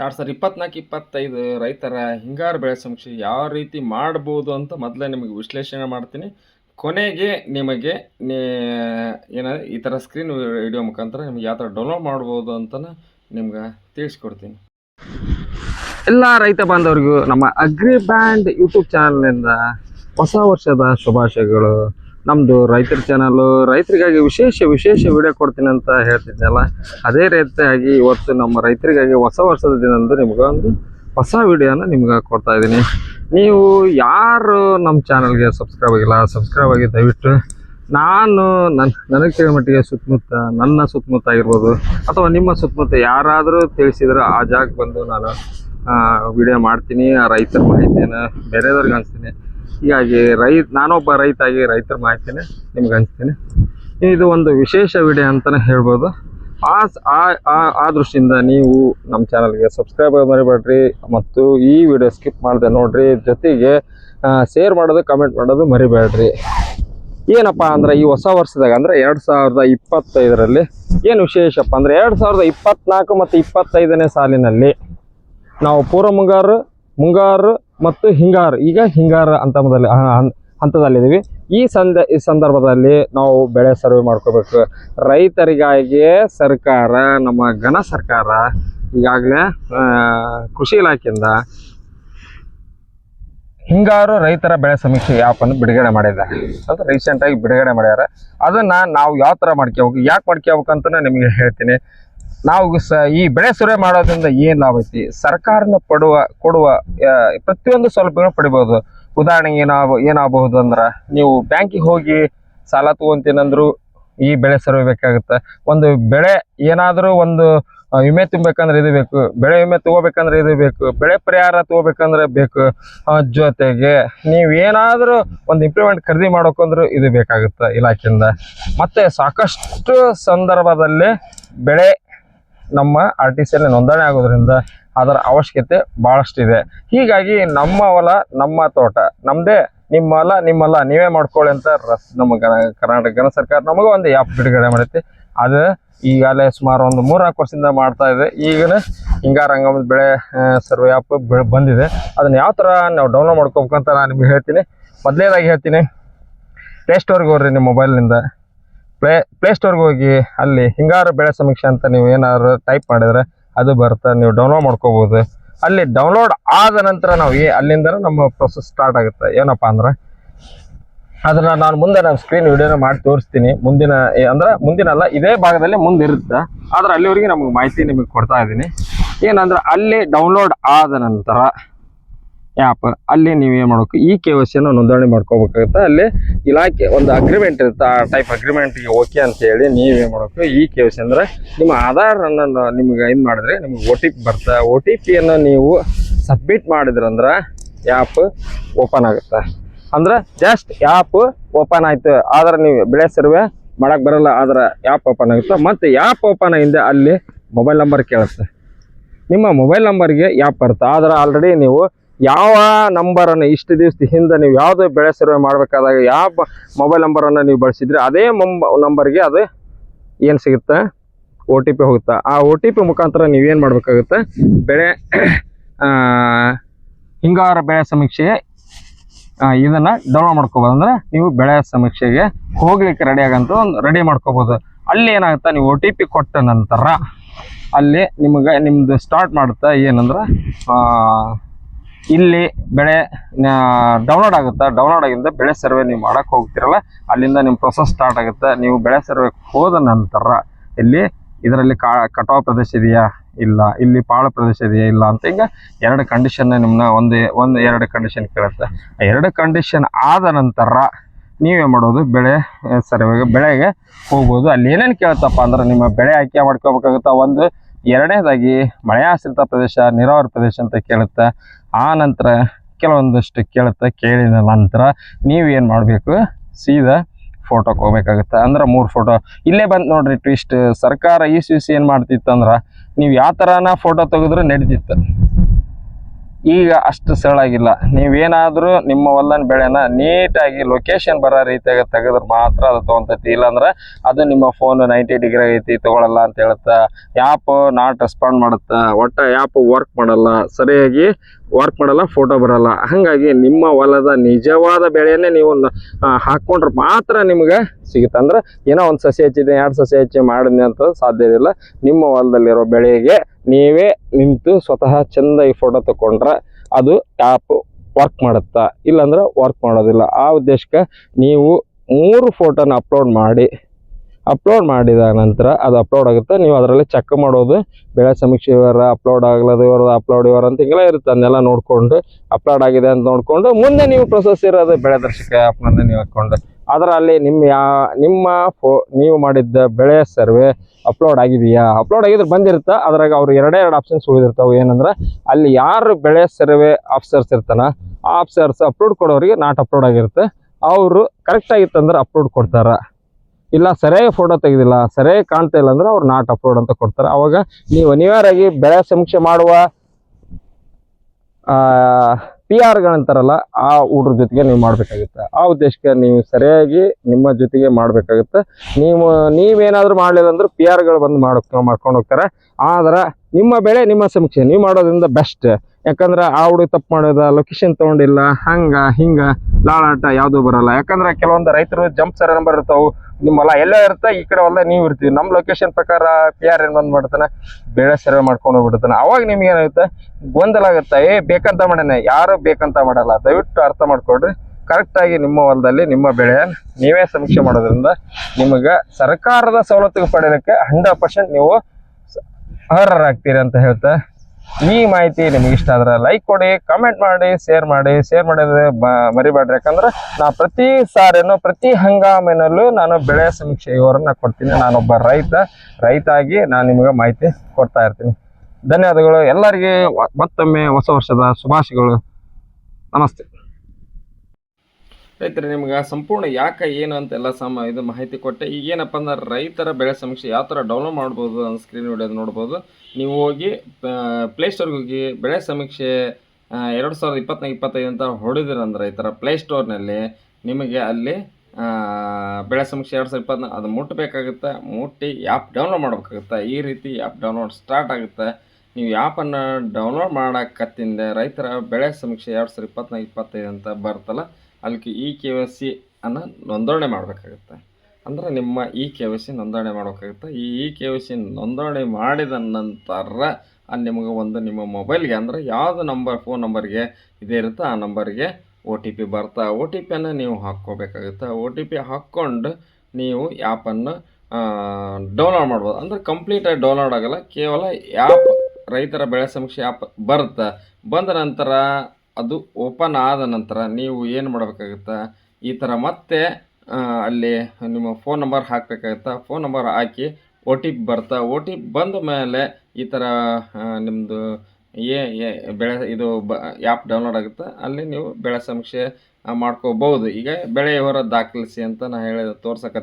ಎರಡು ಸಾವಿರದ ಇಪ್ಪತ್ನಾಲ್ಕು, ಇಪ್ಪತ್ತೈದು ರೈತರ ಹಿಂಗಾರು ಬೆಳೆ ಸಮೀಕ್ಷೆ ಯಾವ ರೀತಿ ಮಾಡ್ಬೋದು ಅಂತ ಮೊದಲೇ ನಿಮಗೆ ವಿಶ್ಲೇಷಣೆ ಮಾಡ್ತೀನಿ. ಕೊನೆಗೆ ನಿಮಗೆ ಏನ, ಈ ಥರ ಸ್ಕ್ರೀನ್ ವಿಡಿಯೋ ಮುಖಾಂತರ ನಿಮ್ಗೆ ಯಾವ ಥರ ಡೌನ್ಲೋಡ್ ಮಾಡ್ಬೋದು ಅಂತ ನಿಮ್ಗೆ ತಿಳಿಸ್ಕೊಡ್ತೀನಿ. ಎಲ್ಲ ರೈತ ಬಾಂಧವರಿಗೂ ನಮ್ಮ ಅಗ್ರಿ ಬ್ಯಾಂಡ್ ಯೂಟ್ಯೂಬ್ ಚಾನಲ್ನಿಂದ ಹೊಸ ವರ್ಷದ ಶುಭಾಶಯಗಳು. ನಮ್ಮದು ರೈತರ ಚಾನಲ್ಲು ರೈತರಿಗಾಗಿ ವಿಶೇಷ ವಿಶೇಷ ವಿಡಿಯೋ ಕೊಡ್ತೀನಿ ಅಂತ ಹೇಳ್ತಿದ್ದೆಲ್ಲ ಅದೇ ರೀತಿಯಾಗಿ ಇವತ್ತು ನಮ್ಮ ರೈತರಿಗಾಗಿ ಹೊಸ ವರ್ಷದ ದಿನದಂದು ನಿಮ್ಗೆ ಒಂದು ಹೊಸ ವಿಡಿಯೋನ ನಿಮ್ಗೆ ಕೊಡ್ತಾ ಇದ್ದೀನಿ. ನೀವು ಯಾರು ನಮ್ಮ ಚಾನಲ್ಗೆ ಸಬ್ಸ್ಕ್ರೈಬ್ ಆಗಿಲ್ಲ ಸಬ್ಸ್ಕ್ರೈಬ್ ಆಗಿ ದಯವಿಟ್ಟು ನಾನು ನನ್ನ ನನಗೆ ತಿಳಿದ ಮಟ್ಟಿಗೆ ಸುತ್ತಮುತ್ತ, ನನ್ನ ಸುತ್ತಮುತ್ತ ಆಗಿರ್ಬೋದು, ಅಥವಾ ನಿಮ್ಮ ಸುತ್ತಮುತ್ತ ಯಾರಾದರೂ ತಿಳಿಸಿದ್ರೆ ಆ ಜಾಗಕ್ಕೆ ಬಂದು ನಾನು ವಿಡಿಯೋ ಮಾಡ್ತೀನಿ, ಆ ರೈತರ ಮಾಹಿತಿಯನ್ನು ಬೇರೆದವ್ರಿಗೆ ಹಂಚ್ತೀನಿ. ಹೀಗಾಗಿ ರೈತ, ನಾನೊಬ್ಬ ರೈತಾಗಿ ರೈತರ ಮಾಹಿತಿನೇ ನಿಮ್ಗೆ ಹಂಚ್ತೀನಿ. ಇದು ಒಂದು ವಿಶೇಷ ವಿಡಿಯೋ ಅಂತಲೇ ಹೇಳ್ಬೋದು. ಆ ಆ ದೃಷ್ಟಿಯಿಂದ ನೀವು ನಮ್ಮ ಚಾನಲ್ಗೆ ಸಬ್ಸ್ಕ್ರೈಬ್ ಮರಿಬೇಡ್ರಿ ಮತ್ತು ಈ ವಿಡಿಯೋ ಸ್ಕಿಪ್ ಮಾಡಿದೆ ನೋಡ್ರಿ. ಜೊತೆಗೆ ಶೇರ್ ಮಾಡೋದು ಕಮೆಂಟ್ ಮಾಡೋದು ಮರಿಬೇಡ್ರಿ. ಏನಪ್ಪ ಅಂದ್ರೆ ಈ ಹೊಸ ವರ್ಷದಾಗ ಅಂದ್ರೆ ಎರಡು ಸಾವಿರದ ಇಪ್ಪತ್ತೈದರಲ್ಲಿ ಏನು ವಿಶೇಷಪ್ಪ ಅಂದ್ರೆ ಎರಡು ಸಾವಿರದ ಇಪ್ಪತ್ನಾಲ್ಕು ಮತ್ತು ಇಪ್ಪತ್ತೈದನೇ ಸಾಲಿನಲ್ಲಿ ನಾವು ಪೂರ್ವ ಮುಂಗಾರು ಮುಂಗಾರು ಮತ್ತು ಹಿಂಗಾರು. ಈಗ ಹಿಂಗಾರು ಹಂತದಲ್ಲಿ ಹಂತದಲ್ಲಿದ್ದೀವಿ. ಈ ಸಂದ ಈ ಸಂದರ್ಭದಲ್ಲಿ ನಾವು ಬೆಳೆ ಸರ್ವೆ ಮಾಡ್ಕೋಬೇಕು. ರೈತರಿಗಾಗಿ ಸರ್ಕಾರ, ನಮ್ಮ ಘನ ಸರ್ಕಾರ ಈಗಾಗಲೇ ಕೃಷಿ ಇಲಾಖೆಯಿಂದ ಹಿಂಗಾರು ರೈತರ ಬೆಳೆ ಸಮೀಕ್ಷೆ ಆ್ಯಪ್ ಅನ್ನು ಬಿಡುಗಡೆ ಮಾಡಿದ್ದಾರೆ ಅದು ರೀಸೆಂಟಾಗಿ ಬಿಡುಗಡೆ ಮಾಡ್ಯಾರ. ಅದನ್ನು ನಾವು ಯಾವ ಥರ ಮಾಡ್ಕೋಬೇಕು, ಯಾಕೆ ಮಾಡ್ಕೋಬೇಕಂತ ನಿಮಗೆ ಹೇಳ್ತೀನಿ. ನಾವು ಸ ಈ ಬೆಳೆ ಸುರೆ ಮಾಡೋದ್ರಿಂದ ಏನ್ ಲಾಭ ಐತಿ? ಸರ್ಕಾರನ ಪಡುವ, ಕೊಡುವ ಪ್ರತಿಯೊಂದು ಸೌಲಭ್ಯಗಳು ಪಡಿಬಹುದು ಉದಾಹರಣೆಗೆ ಏನಾಗ ಏನಾಗಬಹುದು ಅಂದ್ರ ನೀವು ಬ್ಯಾಂಕಿಗೆ ಹೋಗಿ ಸಾಲ ತಗೊಂತೀನಂದ್ರು ಈ ಬೆಳೆ ಸರ್ವೆ ಬೇಕಾಗುತ್ತೆ. ಒಂದು ಬೆಳೆ ಏನಾದರೂ ಒಂದು ವಿಮೆ ತುಂಬಬೇಕಂದ್ರೆ ಇದು ಬೇಕು. ಬೆಳೆ ವಿಮೆ ತಗೋಬೇಕಂದ್ರೆ ಇದು ಬೇಕು. ಬೆಳೆ ಪರಿಹಾರ ತಗೋಬೇಕಂದ್ರೆ ಬೇಕು. ಜೊತೆಗೆ ನೀವು ಏನಾದರೂ ಒಂದು ಇಂಪ್ಲಿಮೆಂಟ್ ಖರೀದಿ ಮಾಡೋಕಂದ್ರೂ ಇದು ಬೇಕಾಗುತ್ತೆ ಇಲಾಖೆಯಿಂದ. ಮತ್ತೆ ಸಾಕಷ್ಟು ಸಂದರ್ಭದಲ್ಲಿ ಬೆಳೆ ನಮ್ಮ ಆರ್ ಟಿ ಸಿಯಲ್ಲಿ ನೋಂದಣಿ ಆಗೋದ್ರಿಂದ ಅದರ ಅವಶ್ಯಕತೆ ಭಾಳಷ್ಟಿದೆ ಹೀಗಾಗಿ ನಮ್ಮ ಹೊಲ, ನಮ್ಮ ತೋಟ ನಮ್ಮದೇ ನಿಮ್ಮ ಹೊಲ ನಿಮ್ಮ ಹೊಲ ನೀವೇ ಮಾಡ್ಕೊಳ್ಳಿ ಅಂತ ರಸ್, ನಮ್ಮ ಕರ್ನಾಟಕ ಸರ್ಕಾರ ನಮಗೂ ಒಂದು ಆ್ಯಪ್ ಬಿಡುಗಡೆ ಮಾಡೈತಿ. ಅದು ಈಗಾಗಲೇ ಸುಮಾರು ಒಂದು ಮೂರ್ನಾಲ್ಕು ವರ್ಷದಿಂದ ಮಾಡ್ತಾ ಇದೆ. ಈಗಿನ ಹಿಂಗಾರು ಬೆಳೆ ಸರ್ವೆ ಆ್ಯಪ್ ಬಂದಿದೆ. ಅದನ್ನು ಯಾವ ಥರ ನಾವು ಡೌನ್ಲೋಡ್ ಮಾಡ್ಕೋಬೇಕು ಅಂತ ನಾನು ನಿಮ್ಗೆ ಹೇಳ್ತೀನಿ. ಮೊದಲನೇದಾಗಿ ಹೇಳ್ತೀನಿ. ಪ್ಲೇಸ್ಟೋರ್ಗೆ ಹೋಗ್ರಿ ನಿಮ್ಮ ಮೊಬೈಲ್ನಿಂದ ಪ್ಲೇ ಪ್ಲೇಸ್ಟೋರ್ಗೆ ಹೋಗಿ ಅಲ್ಲಿ ಹಿಂಗಾರು ಬೆಳೆ ಸಮೀಕ್ಷೆ ಅಂತ ನೀವು ಏನಾದ್ರು ಟೈಪ್ ಮಾಡಿದರೆ ಅದು ಬರುತ್ತೆ, ನೀವು ಡೌನ್ಲೋಡ್ ಮಾಡ್ಕೋಬೋದು. ಅಲ್ಲಿ ಡೌನ್ಲೋಡ್ ಆದ ನಂತರ ನಾವು ಏ ಅಲ್ಲಿಂದ ನಮ್ಮ ಪ್ರೊಸೆಸ್ ಸ್ಟಾರ್ಟ್ ಆಗುತ್ತೆ. ಏನಪ್ಪ ಅಂದ್ರೆ, ಅದನ್ನು ನಾನು ಮುಂದೆ ನಾನು ಸ್ಕ್ರೀನ್ ವಿಡಿಯೋನ ಮಾಡಿ ತೋರಿಸ್ತೀನಿ. ಮುಂದಿನ ಅಂದ್ರೆ ಮುಂದಿನ ಅಲ್ಲ, ಇದೇ ಭಾಗದಲ್ಲಿ ಮುಂದೆ ಇರುತ್ತೆ ಆದರೆ ಅಲ್ಲಿವರೆಗೆ ನಮಗೆ ಮಾಹಿತಿ ನಿಮಗೆ ಕೊಡ್ತಾ ಇದ್ದೀನಿ. ಏನಂದ್ರೆ ಅಲ್ಲಿ ಡೌನ್ಲೋಡ್ ಆದ ನಂತರ ಆ್ಯಪ್ ಅಲ್ಲಿ ನೀವು ಏನು ಮಾಡಬೇಕು? ಈ ಕೆ ವೈ ಸಿಯನ್ನು ನೋಂದಣಿ ಮಾಡ್ಕೋಬೇಕಾಗುತ್ತೆ. ಅಲ್ಲಿ ಇಲಾಖೆ ಒಂದು ಅಗ್ರಿಮೆಂಟ್ ಇರುತ್ತೆ. ಆ ಟೈಪ್ ಅಗ್ರಿಮೆಂಟ್ಗೆ ಓಕೆ ಅಂತ ಹೇಳಿ ಏನು ಮಾಡಬೇಕು? ಈ ಕೆ ವೈ ಸಿ ಅಂದರೆ ನಿಮ್ಮ ಆಧಾರನ್ನು ನಿಮ್ಗೆ ಏನು ಮಾಡಿದ್ರೆ ನಿಮ್ಗೆ ಒ ಟಿ ಪಿ ಬರ್ತದೆ ಒ ಟಿ ಪಿಯನ್ನು ನೀವು ಸಬ್ಮಿಟ್ ಮಾಡಿದ್ರಂದ್ರೆ ಆ್ಯಪ್ ಓಪನ್ ಆಗುತ್ತೆ. ಅಂದ್ರೆ ಜಸ್ಟ್ ಆ್ಯಪ್ ಓಪನ್ ಆಯಿತು. ಆದ್ರೆ ನೀವು ಬೆಳೆ ಸರ್ವೆ ಮಾಡೋಕ್ಕೆ ಬರಲ್ಲ. ಆದ್ರೆ ಆ್ಯಪ್ ಓಪನ್ ಆಗುತ್ತೆ. ಮತ್ತು ಆ್ಯಪ್ ಓಪನ್ ಆಗಿಂದ ಅಲ್ಲಿ ಮೊಬೈಲ್ ನಂಬರ್ ಕೇಳುತ್ತೆ. ನಿಮ್ಮ ಮೊಬೈಲ್ ನಂಬರ್ಗೆ ಆ್ಯಪ್ ಬರುತ್ತೆ. ಆದ್ರೆ ಆಲ್ರೆಡಿ ನೀವು ಯಾವ ನಂಬರನ್ನು ಇಷ್ಟು ದಿವಸದ ಹಿಂದೆ ನೀವು ಯಾವುದೇ ಬೆಳೆ ಸರ್ವೆ ಮಾಡಬೇಕಾದಾಗ ಯಾವ ಮೊಬೈಲ್ ನಂಬರನ್ನು ನೀವು ಬಳಸಿದ್ರೆ, ಅದೇ ಮೊಂಬ ನಂಬರ್ಗೆ ಅದು ಏನು ಸಿಗುತ್ತೆ? ಒ ಟಿ ಪಿ ಹೋಗುತ್ತೆ. ಆ ಒ ಟಿ ಪಿ ಮುಖಾಂತರ ನೀವೇನು ಮಾಡಬೇಕಾಗುತ್ತೆ? ಬೆಳೆ ಹಿಂಗಾರ ಬೆಳೆ ಸಮೀಕ್ಷೆಗೆ ಇದನ್ನು ಡೌನ್ಲೋಡ್ ಮಾಡ್ಕೋಬೋದು. ಅಂದರೆ ನೀವು ಬೆಳೆ ಸಮೀಕ್ಷೆಗೆ ಹೋಗ್ಲಿಕ್ಕೆ ರೆಡಿ ಆಗಂತ ಒಂದು ರೆಡಿ ಮಾಡ್ಕೋಬೋದು. ಅಲ್ಲಿ ಏನಾಗುತ್ತೆ? ನೀವು ಒ ಟಿ ಪಿ ಕೊಟ್ಟ ನಂತರ ಅಲ್ಲಿ ನಿಮಗೆ ನಿಮ್ಮದು ಸ್ಟಾರ್ಟ್ ಮಾಡುತ್ತೆ ಏನಂದ್ರೆ ಇಲ್ಲಿ ಬೆಳೆ ಡೌನ್ಲೋಡ್ ಆಗುತ್ತೆ? ಡೌನ್ಲೋಡ್ ಆಗಿಂದ ಬೆಳೆ ಸರ್ವೆ ನೀವು ಮಾಡಕ್ಕೆ ಹೋಗ್ತಿರಲ್ಲ, ಅಲ್ಲಿಂದ ನಿಮ್ಮ ಪ್ರೊಸೆಸ್ ಸ್ಟಾರ್ಟ್ ಆಗುತ್ತೆ. ನೀವು ಬೆಳೆ ಸರ್ವೆ ಹೋದ ನಂತರ ಇಲ್ಲಿ ಇದರಲ್ಲಿ ಕಾ ಕಟಾವು ಪ್ರದೇಶ ಇದೆಯಾ? ಇಲ್ಲ. ಇಲ್ಲಿ ಪಾಳು ಪ್ರದೇಶ ಇದೆಯಾ? ಇಲ್ಲ ಅಂತ ಈಗ ಎರಡು ಕಂಡೀಷನ್ ನಿಮ್ಮನ್ನ ಒಂದು ಒಂದು ಎರಡು ಕಂಡೀಷನ್ ಕೇಳುತ್ತೆ. ಎರಡು ಕಂಡೀಷನ್ ಆದ ನಂತರ ನೀವೇ ಮಾಡೋದು ಬೆಳೆ ಸರ್ವೆಗೆ ಬೆಳೆಗೆ ಹೋಗ್ಬೋದು. ಅಲ್ಲಿ ಏನೇನು ಕೇಳುತ್ತಪ್ಪ ಅಂದ್ರೆ ನಿಮ್ಮ ಬೆಳೆ ಆಯ್ಕೆ ಮಾಡ್ಕೋಬೇಕಾಗುತ್ತೆ? ಒಂದು ಎರಡನೇದಾಗಿ ಮಳೆಯಾಶ್ರಿತ ಪ್ರದೇಶ, ನೀರಾವರಿ ಪ್ರದೇಶ ಅಂತ ಕೇಳುತ್ತೆ. ಆ ನಂತರ ಕೆಲವೊಂದಷ್ಟು ಕೇಳುತ್ತೆ, ಕೇಳಿದ ನಂತರ ನೀವು ಏನು ಮಾಡಬೇಕು? ಸೀದಾ ಫೋಟೋಗೆ ಹೋಗ್ಬೇಕಾಗುತ್ತೆ. ಅಂದ್ರೆ ಮೂರು ಫೋಟೋ ಇಲ್ಲೇ ಬಂದು ನೋಡ್ರಿ ಟ್ವಿಸ್ಟ್ ಸರ್ಕಾರ ಈ ಸಿ ಏನು ಮಾಡ್ತಿತ್ತು ಅಂದ್ರೆ ನೀವು ಯಾವ ಥರನ ಫೋಟೋ ತೆಗೆದ್ರೆ ನಡೀತಿತ್ತು. ಈಗ ಅಷ್ಟು ಸರಳಾಗಿಲ್ಲ. ನೀವೇನಾದರೂ ನಿಮ್ಮ ಹೊಲನ ಬೆಳೆನ ನೀಟಾಗಿ ಲೊಕೇಶನ್ ಬರೋ ರೀತಿಯಾಗಿ ತೆಗೆದ್ರೆ ಮಾತ್ರ ಅದು ತೊಗೊಂತೈತಿ ಇಲ್ಲಾಂದ್ರೆ ಅದು ನಿಮ್ಮ ಫೋನ್ ನೈಂಟಿ ಡಿಗ್ರಿ ಐತಿ, ತಗೊಳಲ್ಲ ಅಂತ ಹೇಳುತ್ತಾ ಆ್ಯಪ್ ನಾಟ್ ರೆಸ್ಪಾಂಡ್ ಮಾಡುತ್ತಾ, ಒಟ್ಟು ಆ್ಯಪ್ ವರ್ಕ್ ಮಾಡಲ್ಲ. ಸರಿಯಾಗಿ ವರ್ಕ್ ಮಾಡಲ್ಲ ಫೋಟೋ ಬರಲ್ಲ. ಹಾಗಾಗಿ ನಿಮ್ಮ ಹೊಲದ ನಿಜವಾದ ಬೆಳೆಯನ್ನೇ ನೀವು ಹಾಕ್ಕೊಂಡ್ರೆ ಮಾತ್ರ ನಿಮ್ಗೆ ಸಿಗುತ್ತೆ. ಅಂದ್ರೆ ಏನೋ ಒಂದು ಸಸಿ ಹಚ್ಚಿದೆ, ಎರಡು ಸಸಿ ಹಚ್ಚಿ ಮಾಡಿದ್ನಿ ಅಂತ ಸಾಧ್ಯ ಇಲ್ಲ ನಿಮ್ಮ ಹೊಲದಲ್ಲಿರೋ ಬೆಳೆಗೆ ನೀವೇ ನಿಂತು ಸ್ವತಃ ಚೆಂದಾಗಿ ಫೋಟೋ ತಗೊಂಡ್ರೆ ಅದು ಆ್ಯಪ್ ವರ್ಕ್ ಮಾಡುತ್ತಾ? ಇಲ್ಲಾಂದ್ರೆ ವರ್ಕ್ ಮಾಡೋದಿಲ್ಲ. ಆ ಉದ್ದೇಶಕ್ಕೆ ನೀವು ಮೂರು ಫೋಟೋನ ಅಪ್ಲೋಡ್ ಮಾಡಿ ಅಪ್ಲೋಡ್ ಮಾಡಿದ ನಂತರ ಅದು ಅಪ್ಲೋಡ್ ಆಗುತ್ತೆ. ನೀವು ಅದರಲ್ಲಿ ಚೆಕ್ ಮಾಡೋದು. ಬೆಳೆ ಸಮೀಕ್ಷೆ ಇವರ ಅಪ್ಲೋಡ್ ಆಗಲದು ಇವರ ಅಪ್ಲೋಡ್ ಇವರ ಅಂತ ಹಿಂಗೆಲ್ಲ ಇರುತ್ತೆ. ಅದನ್ನೆಲ್ಲ ನೋಡಿಕೊಂಡು ಅಪ್ಲೋಡ್ ಆಗಿದೆ ಅಂತ ನೋಡಿಕೊಂಡು ಮುಂದೆ ನೀವು ಪ್ರೊಸೆಸ್ ಇರೋದು ಬೆಳೆ ದರ್ಶಕ ಆ್ಯಪ್ನನ್ನು ನೀವು ಹಾಕ್ಕೊಂಡು. ಅದರಲ್ಲಿ ನಿಮ್ಮ ಯಾ, ನಿಮ್ಮ ಫೋ, ನೀವು ಮಾಡಿದ್ದ ಬೆಳೆ ಸರ್ವೆ ಅಪ್ಲೋಡ್ ಆಗಿದೆಯಾ? ಅಪ್ಲೋಡ್ ಆಗಿದ್ರೆ ಬಂದಿರುತ್ತೆ. ಅದ್ರಾಗ ಅವ್ರು ಎರಡೇ ಎರಡು ಆಪ್ಷನ್ಸ್ ಉಳಿದಿರ್ತಾವೆ. ಏನಂದ್ರೆ ಅಲ್ಲಿ ಯಾರು ಬೆಳೆ ಸರ್ವೆ ಆಫೀಸರ್ಸ್ ಇರ್ತಾನ, ಆ ಆಫೀಸರ್ಸ್ ಅಪ್ಲೋಡ್ ಕೊಡೋರಿಗೆ ನಾಟ್ ಅಪ್ಲೋಡ್ ಆಗಿರುತ್ತೆ. ಅವರು ಕರೆಕ್ಟ್ ಆಗಿತ್ತಂದ್ರೆ ಅಪ್ಲೋಡ್ ಕೊಡ್ತಾರ. ಇಲ್ಲ, ಸರಿಯಾಗಿ ಫೋಟೋ ತೆಗೆದಿಲ್ಲ, ಸರಿಯಾಗಿ ಕಾಣ್ತಾ ಇಲ್ಲ ಅಂದ್ರೆ ಅವ್ರು ನಾಟ್ ಅಪ್ಲೋಡ್ ಅಂತ ಕೊಡ್ತಾರೆ. ಅವಾಗ ನೀವು ಅನಿವಾರ್ಯವಾಗಿ ಬೆಳೆ ಸಮೀಕ್ಷೆ ಮಾಡುವ ಪಿ ಆರ್ಗಳಂತಾರಲ್ಲ ಆ ಹುಡ್ರ ಜೊತೆಗೆ ನೀವು ಮಾಡಬೇಕಾಗುತ್ತೆ. ಆ ಉದ್ದೇಶಕ್ಕೆ ನೀವು ಸರಿಯಾಗಿ ನಿಮ್ಮ ಜೊತೆಗೆ ಮಾಡಬೇಕಾಗುತ್ತೆ. ನೀವು, ನೀವೇನಾದ್ರೂ ಮಾಡಲಿಲ್ಲ ಅಂದ್ರೆ ಪಿ ಆರ್ಗಳು ಬಂದು ಮಾಡ, ಮಾಡ್ಕೊಂಡು ಹೋಗ್ತಾರೆ. ಆದ್ರೆ ನಿಮ್ಮ ಬೆಳೆ, ನಿಮ್ಮ ಸಮೀಕ್ಷೆ, ನೀವು ಮಾಡೋದ್ರಿಂದ ಬೆಸ್ಟ್ ಯಾಕಂದ್ರೆ ಆ ಹುಡುಗ ತಪ್ಪು ಮಾಡೋದ ಲೊಕೇಶನ್ ತೊಗೊಂಡಿಲ್ಲ, ಹಂಗ, ಹಿಂಗ, ಲಾಳಾಟ ಯಾವುದೂ ಬರಲ್ಲ. ಯಾಕಂದ್ರೆ ಕೆಲವೊಂದು ರೈತರು ಜಂಪ್ ಸರ ನಂಬರ್ ಇರ್ತಾವು. ನಿಮ್ಮ ಹೊಲ ಎಲ್ಲೋ ಇರುತ್ತೆ ಈ ಕಡೆ ಹೊಲ ನೀವು ಇರ್ತೀವಿ. ನಮ್ಮ ಲೊಕೇಶನ್ ಪ್ರಕಾರ ಪಿ ಆರ್ ಏನ್ ಬಂದ್ ಮಾಡ್ತಾನೆ, ಬೆಳೆ ಸರ್ವೆ ಮಾಡ್ಕೊಂಡು ಹೋಗ್ಬಿಡ್ತಾನೆ. ಅವಾಗ ನಿಮ್ಗೆ ಏನಾಗುತ್ತೆ ಗೊಂದಲ ಆಗುತ್ತೆ. ಏ, ಬೇಕಂತ ಮಾಡೋಣ ಯಾರು ಬೇಕಂತ ಮಾಡಲ್ಲ. ದಯವಿಟ್ಟು ಅರ್ಥ ಮಾಡ್ಕೊಡ್ರಿ ಕರೆಕ್ಟಾಗಿ ನಿಮ್ಮ ಹೊಲದಲ್ಲಿ ನಿಮ್ಮ ಬೆಳೆ ನೀವೇ ಸಮೀಕ್ಷೆ ಮಾಡೋದ್ರಿಂದ ನಿಮಗೆ ಸರ್ಕಾರದ ಸವಲತ್ತು ಪಡೆಯೋದಕ್ಕೆ ಹಂಡ್ರೆಡ್ ಪರ್ಸೆಂಟ್ ನೀವು ಅರ್ಹರಾಗ್ತೀರಿ ಅಂತ ಹೇಳ್ತಾ ಈ ಮಾಹಿತಿ ನಿಮಗೆ ಇಷ್ಟ ಆದ್ರೆ ಲೈಕ್ ಕೊಡಿ ಕಾಮೆಂಟ್ ಮಾಡಿ ಶೇರ್ ಮಾಡಿ. ಶೇರ್ ಮಾಡಿದ್ರೆ ಮರಿಬೇಡ್ರಿ ಯಾಕಂದ್ರೆ ನಾ ಪ್ರತಿ ಸಾರೇನು, ಪ್ರತಿ ಹಂಗಾಮಿನಲ್ಲೂ ನಾನು ಬೆಳೆ ಸಮೀಕ್ಷೆ ಇವರನ್ನ ಕೊಡ್ತೀನಿ. ನಾನೊಬ್ಬ ರೈತ ರೈತ ಆಗಿ ನಾನು ನಿಮಗೆ ಮಾಹಿತಿ ಕೊಡ್ತಾ ಇರ್ತೀನಿ. ಧನ್ಯವಾದಗಳು. ಎಲ್ಲರಿಗೆ ಮತ್ತೊಮ್ಮೆ ಹೊಸ ವರ್ಷದ ಶುಭಾಶಯಗಳು. ನಮಸ್ತೆ. ರೈತರು ನಿಮ್ಗೆ ಸಂಪೂರ್ಣ ಯಾಕೆ, ಏನು ಅಂತೆಲ್ಲ ಸಮ ಇದು ಮಾಹಿತಿ ಕೊಟ್ಟೆ. ಈಗ ಏನಪ್ಪ ಅಂದ್ರೆ ರೈತರ ಬೆಳೆ ಸಮೀಕ್ಷೆ ಯಾವ ಥರ ಡೌನ್ಲೋಡ್ ಮಾಡ್ಬೋದು ಅಂತ ಸ್ಕ್ರೀನ್ ಹೊಡೆಯೋದು ನೋಡ್ಬೋದು. ನೀವು ಹೋಗಿ ಪ್ಲೇಸ್ಟೋರ್ಗೆ ಹೋಗಿ ಬೆಳೆ ಸಮೀಕ್ಷೆ ಎರಡು ಸಾವಿರದ ಇಪ್ಪತ್ನಾಲ್ಕು, ಇಪ್ಪತ್ತೈದು ಅಂತ ಹೊಡೆದಿರಂದ್ರೆ ರೈತರ ಪ್ಲೇಸ್ಟೋರ್ನಲ್ಲಿ ನಿಮಗೆ ಅಲ್ಲಿ ಬೆಳೆ ಸಮೀಕ್ಷೆ ಎರಡು ಸಾವಿರದ ಇಪ್ಪತ್ನಾಲ್ಕು ಅದು ಮುಟ್ಟಬೇಕಾಗುತ್ತೆ ಮುಟ್ಟಿ ಆ್ಯಪ್ ಡೌನ್ಲೋಡ್ ಮಾಡ್ಬೇಕಾಗುತ್ತೆ. ಈ ರೀತಿ ಆ್ಯಪ್ ಡೌನ್ಲೋಡ್ ಸ್ಟಾರ್ಟ್ ಆಗುತ್ತೆ. ನೀವು ಆ್ಯಪನ್ನು ಡೌನ್ಲೋಡ್ ಮಾಡಕತ್ತಿಂದ ರೈತರ ಬೆಳೆ ಸಮೀಕ್ಷೆ ಎರಡು ಸಾವಿರದ ಇಪ್ಪತ್ನಾಲ್ಕು, ಇಪ್ಪತ್ತೈದು ಅಂತ ಬರ್ತಲ್ಲ. ಅಲ್ಲಿ ಇ ಕೆ ವೈ ಸಿ ಅನ್ನು ನೋಂದಣಿ ಮಾಡಬೇಕಾಗುತ್ತೆ. ಅಂದರೆ ನಿಮ್ಮ ಇ ಕೆ ವೈ ಸಿ ನೋಂದಣಿ ಮಾಡಬೇಕಾಗುತ್ತೆ. ಈ ಇ ಕೆ ವೈ ಸಿ ನೋಂದಣಿ ಮಾಡಿದ ನಂತರ ಅಲ್ಲಿ ನಿಮಗೆ ಒಂದು ನಿಮ್ಮ ಮೊಬೈಲ್ಗೆ ಅಂದರೆ ಯಾವುದು ನಂಬರ್, ಫೋನ್ ನಂಬರ್ಗೆ ಇದೇ ಇರುತ್ತೆ, ಆ ನಂಬರ್ಗೆ ಒ ಟಿ ಪಿ ಬರ್ತಾ, ಒ ಟಿ ಪಿಯನ್ನು ನೀವು ಹಾಕ್ಕೋಬೇಕಾಗುತ್ತೆ. ಒ ಟಿ ಪಿ ಹಾಕ್ಕೊಂಡು ನೀವು ಆ್ಯಪನ್ನು ಡೌನ್ಲೋಡ್ ಮಾಡ್ಬೋದು. ಅಂದರೆ ಕಂಪ್ಲೀಟಾಗಿ ಡೌನ್ಲೋಡ್ ಆಗೋಲ್ಲ. ಕೇವಲ ಆ್ಯಪ್ ರೈತರ ಬೆಳೆ ಸಮೀಕ್ಷೆ ಆ್ಯಪ್ ಬರುತ್ತೆ. ಬಂದ ನಂತರ ಅದು ಓಪನ್ ಆದ ನಂತರ ನೀವು ಏನು ಮಾಡಬೇಕಾಗುತ್ತೆ? ಈ ಥರ ಮತ್ತೆ ಅಲ್ಲಿ ನಿಮ್ಮ ಫೋನ್ ನಂಬರ್ ಹಾಕಬೇಕಾಗತ್ತೆ? ಫೋನ್ ನಂಬರ್ ಹಾಕಿ ಓ ಟಿ ಪಿ ಬರ್ತಾ ಓ ಟಿ ಪಿ ಬಂದ ಮೇಲೆ ಈ ಥರ ನಿಮ್ಮದು ಏ ಬೆಳೆ, ಇದು ಬ, ಆ್ಯಪ್ ಡೌನ್ಲೋಡ್ ಆಗುತ್ತೆ? ಅಲ್ಲಿ ನೀವು ಬೆಳೆ ಸಮೀಕ್ಷೆ ಮಾಡ್ಕೋಬೋದು ಈಗ ಬೆಳೆಯವರ ದಾಖಲಿಸಿ ಅಂತ ನಾನು ಹೇಳಿ ತೋರ್ಸಕ